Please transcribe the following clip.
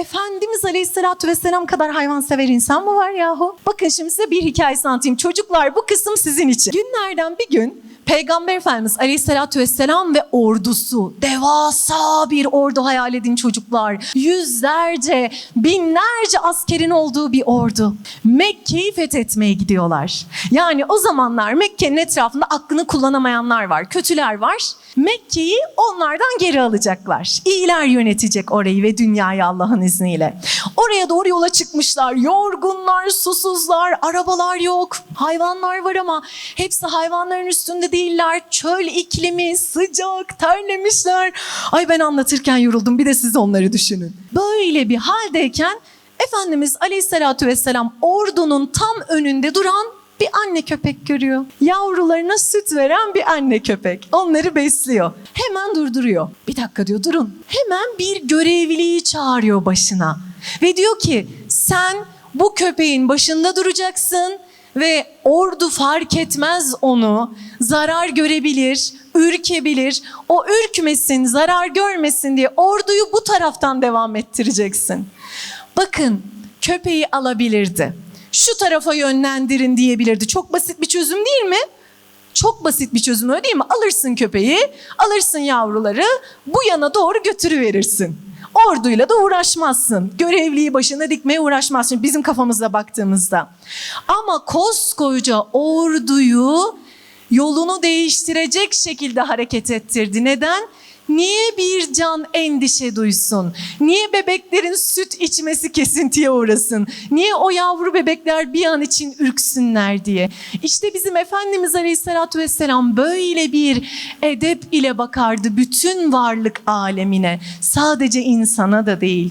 Efendimiz Aleyhisselatü Vesselam kadar hayvansever insan mı var yahu? Bakın şimdi size bir hikayesi anlatayım. Çocuklar bu kısım sizin için. Günlerden bir gün Peygamber Efendimiz Aleyhisselatü Vesselam ve ordusu, devasa bir ordu hayal edin çocuklar. Yüzlerce, binlerce askerin olduğu bir ordu. Mekke'yi fethetmeye gidiyorlar. Yani o zamanlar Mekke'nin etrafında aklını kullanamayanlar var, kötüler var. Mekke'yi onlardan geri alacaklar. İyiler yönetecek orayı ve dünyayı Allah'ın izniyle. Oraya doğru yola çıkmışlar. Yorgunlar, susuzlar, arabalar yok. Hayvanlar var ama hepsi hayvanların üstünde değiller. Çöl iklimi, sıcak, terlemişler. Ay ben anlatırken yoruldum. Bir de siz onları düşünün. Böyle bir haldeyken Efendimiz Aleyhisselatü Vesselam ordunun tam önünde duran bir anne köpek görüyor. Yavrularına süt veren bir anne köpek. Onları besliyor. Hemen durduruyor. Bir dakika diyor durun. Hemen bir görevliyi çağırıyor başına. Ve diyor ki sen bu köpeğin başında duracaksın ve ordu fark etmez onu. Zarar görebilir, ürkebilir. O ürkmesin, zarar görmesin diye orduyu bu taraftan devam ettireceksin. Bakın köpeği alabilirdi. Şu tarafa yönlendirin diyebilirdi. Çok basit bir çözüm değil mi? Çok basit bir çözüm öyle değil mi? Alırsın köpeği, alırsın yavruları, bu yana doğru götürüverirsin. Orduyla da uğraşmazsın. Görevliyi başına dikmeye uğraşmazsın bizim kafamıza baktığımızda. Ama koskoca orduyu yolunu değiştirecek şekilde hareket ettirdi. Neden? Niye bir can endişe duysun? Niye bebeklerin süt içmesi kesintiye uğrasın? Niye o yavru bebekler bir an için ürksünler diye? İşte bizim Efendimiz Aleyhisselatü Vesselam böyle bir edep ile bakardı bütün varlık alemine. Sadece insana da değil.